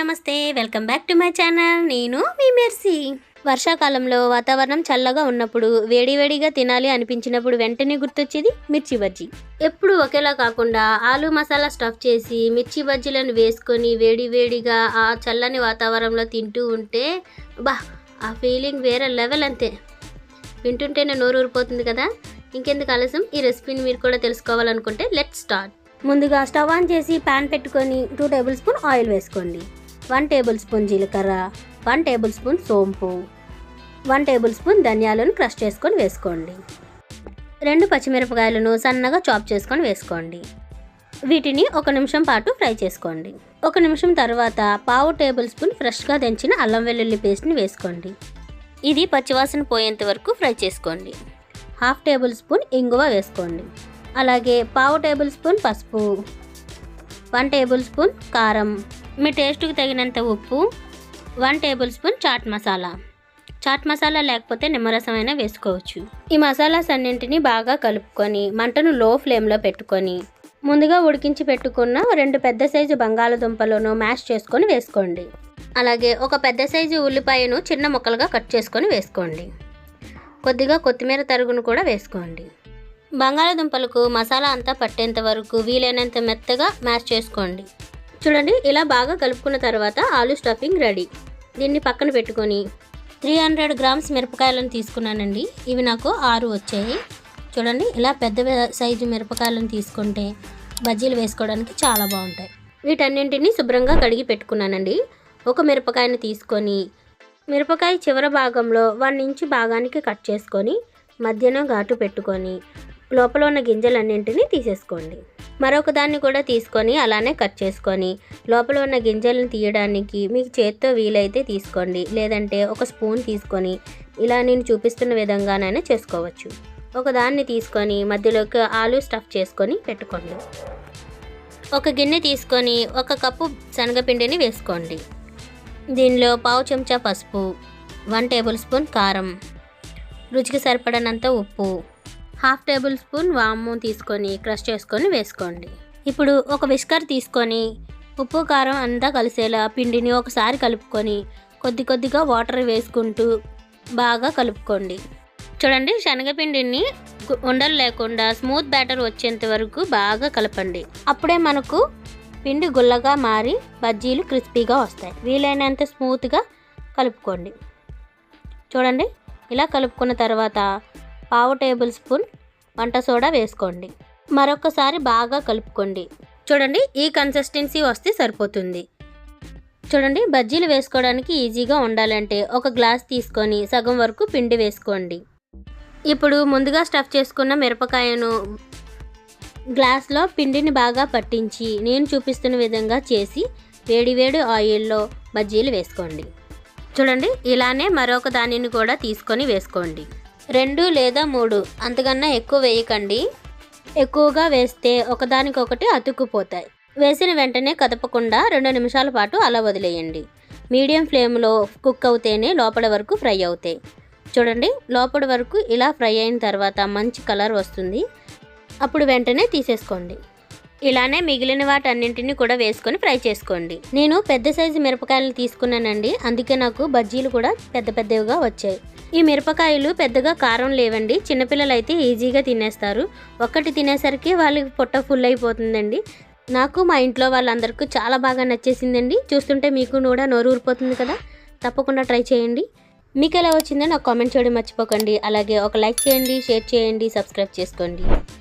నమస్తే welcome back to my channel. నేను మీ మెర్సీ. వర్షాకాలంలో వాతావరణం చల్లగా ఉన్నప్పుడు వేడివేడిగా తినాలి అనిపించినప్పుడు వెంటనే గుర్తొచ్చేది మిర్చి బజ్జీ. ఎప్పుడు ఒకేలా కాకుండా ఆలు మసాలా స్టఫ్ చేసి మిర్చి బజ్జీలను వేసుకొని వేడివేడిగా ఆ చల్లని వాతావరణంలో తింటూ ఉంటే బా ఆ ఫీలింగ్ వేరే లెవెల్ అంతే. వింటుంటేనే నోరు ఊరిపోతుంది కదా? ఇంకెందుకు ఆలస్యం? ఈ రెసిపీని మీరు కూడా తెలుసుకోవాలనుకుంటే లెట్ స్టార్ట్. ముందుగా స్టవ్ ఆన్ చేసి ప్యాన్ పెట్టుకొని టూ టేబుల్ స్పూన్ ఆయిల్ వేసుకోండి. వన్ టేబుల్ స్పూన్ జీలకర్ర వన్ టేబుల్ స్పూన్ సోంపు వన్ టేబుల్ స్పూన్ ధనియాలను క్రష్ చేసుకొని వేసుకోండి. రెండు పచ్చిమిరపకాయలను సన్నగా చాప్ చేసుకొని వేసుకోండి. వీటిని ఒక నిమిషం పాటు ఫ్రై చేసుకోండి. ఒక నిమిషం తర్వాత పావు టేబుల్ స్పూన్ ఫ్రెష్గా దంచిన అల్లం వెల్లుల్లి పేస్ట్ని వేసుకోండి. ఇది పచ్చివాసన పోయేంత వరకు ఫ్రై చేసుకోండి. హాఫ్ టేబుల్ స్పూన్ ఇంగువ వేసుకోండి. అలాగే పావు టేబుల్ స్పూన్ పసుపు వన్ టేబుల్ స్పూన్ కారం మీ టేస్ట్కి తగినంత ఉప్పు one tablespoon chaat masala. Chaat masala లేకపోతే నిమ్మరసం అయినా వేసుకోవచ్చు. ఈ మసాలాస్ అన్నింటినీ బాగా కలుపుకొని మంటను లో ఫ్లేమ్లో పెట్టుకొని ముందుగా ఉడికించి పెట్టుకున్న రెండు పెద్ద సైజు బంగాళదుంపలను మ్యాష్ చేసుకొని వేసుకోండి. అలాగే ఒక పెద్ద సైజు ఉల్లిపాయను చిన్న ముక్కలుగా కట్ చేసుకొని వేసుకోండి. కొద్దిగా కొత్తిమీర తరుగును కూడా వేసుకోండి. బంగాళదుంపలకు మసాలా అంతా పట్టేంత వరకు వీలైనంత మెత్తగా మ్యాష్ చేసుకోండి. చూడండి ఇలా బాగా కలుపుకున్న తర్వాత ఆలు స్టఫింగ్ రెడీ. దీన్ని పక్కన పెట్టుకొని త్రీ హండ్రెడ్ గ్రామ్స్ మిరపకాయలను తీసుకున్నానండి. ఇవి నాకు ఆరు వచ్చాయి. చూడండి ఇలా పెద్ద సైజు మిరపకాయలను తీసుకుంటే బజ్జీలు వేసుకోవడానికి చాలా బాగుంటాయి. వీటన్నింటినీ శుభ్రంగా కడిగి పెట్టుకున్నానండి. ఒక మిరపకాయని తీసుకొని మిరపకాయ చివరి భాగంలో వన్ ఇంచు భాగానికి కట్ చేసుకొని మధ్యన ఘాటు పెట్టుకొని లోపల ఉన్న గింజలన్నింటినీ తీసేసుకోండి. మరొక దాన్ని కూడా తీసుకొని అలానే కట్ చేసుకొని లోపల ఉన్న గింజలను తీయడానికి మీకు చేత్తో వీలైతే తీసుకోండి. లేదంటే ఒక స్పూన్ తీసుకొని ఇలా నేను చూపిస్తున్న విధంగానైనా చేసుకోవచ్చు. ఒక దాన్ని తీసుకొని మధ్యలోకి ఆలు స్టఫ్ చేసుకొని పెట్టుకోండి. ఒక గిన్నె తీసుకొని ఒక కప్పు శనగపిండిని వేసుకోండి. దీనిలో పావు చెంచా పసుపు వన్ టేబుల్ స్పూన్ కారం రుచికి సరిపడనంత ఉప్పు హాఫ్ టేబుల్ స్పూన్ వాము తీసుకొని క్రష్ చేసుకొని వేసుకోండి. ఇప్పుడు ఒక విస్కర్ తీసుకొని ఉప్పు కారం అంతా కలిసేలా పిండిని ఒకసారి కలుపుకొని కొద్ది కొద్దిగా వాటర్ వేసుకుంటూ బాగా కలుపుకోండి. చూడండి శనగపిండిని ఉండలు లేకుండా స్మూత్ బ్యాటర్ వచ్చేంత వరకు బాగా కలపండి. అప్పుడే మనకు పిండి గుల్లగా మారి బజ్జీలు క్రిస్పీగా వస్తాయి. వీలైనంత స్మూత్గా కలుపుకోండి. చూడండి ఇలా కలుపుకున్న తర్వాత పావు టేబుల్ స్పూన్ వంట సోడా వేసుకోండి. మరొకసారి బాగా కలుపుకోండి. చూడండి ఈ కన్సిస్టెన్సీ వస్తే సరిపోతుంది. చూడండి బజ్జీలు వేసుకోవడానికి ఈజీగా ఉండాలంటే ఒక గ్లాస్ తీసుకొని సగం వరకు పిండి వేసుకోండి. ఇప్పుడు ముందుగా స్టఫ్ చేసుకున్న మిరపకాయను గ్లాస్లో పిండిని బాగా పట్టించి నేను చూపిస్తున్న విధంగా చేసి వేడివేడి ఆయిల్లో బజ్జీలు వేసుకోండి. చూడండి ఇలానే మరొక దానిని కూడా తీసుకొని వేసుకోండి. రెండు లేదా మూడు. అంతకన్నా ఎక్కువ వేయకండి. ఎక్కువగా వేస్తే ఒకదానికొకటి అతుక్కుపోతాయి. వేసిన వెంటనే కదపకుండా రెండు నిమిషాల పాటు అలా వదిలేయండి. మీడియం ఫ్లేమ్లో కుక్ అవుతేనే లోపల వరకు ఫ్రై అవుతాయి. చూడండి లోపల వరకు ఇలా ఫ్రై అయిన తర్వాత మంచి కలర్ వస్తుంది. అప్పుడు వెంటనే తీసేసుకోండి. ఇలానే మిగిలిన వాటన్నింటినీ కూడా వేసుకొని ఫ్రై చేసుకోండి. నేను పెద్ద సైజు మిరపకాయలు తీసుకున్నానండి. అందుకే నాకు బజ్జీలు కూడా పెద్ద పెద్దవిగా వచ్చాయి. ఈ మిరపకాయలు పెద్దగా కారం లేవండి. చిన్నపిల్లలు అయితే ఈజీగా తినేస్తారు. ఒక్కటి తినేసరికి వాళ్ళకి పొట్ట ఫుల్ అయిపోతుందండి. నాకు మా ఇంట్లో వాళ్ళందరికీ చాలా బాగా నచ్చేసిందండి. చూస్తుంటే మీకు కూడా నోరు ఊరిపోతుంది కదా? తప్పకుండా ట్రై చేయండి. మీకు ఎలా వచ్చిందో నాకు కామెంట్ చేయడం మర్చిపోకండి. అలాగే ఒక లైక్ చేయండి షేర్ చేయండి సబ్స్క్రైబ్ చేసుకోండి.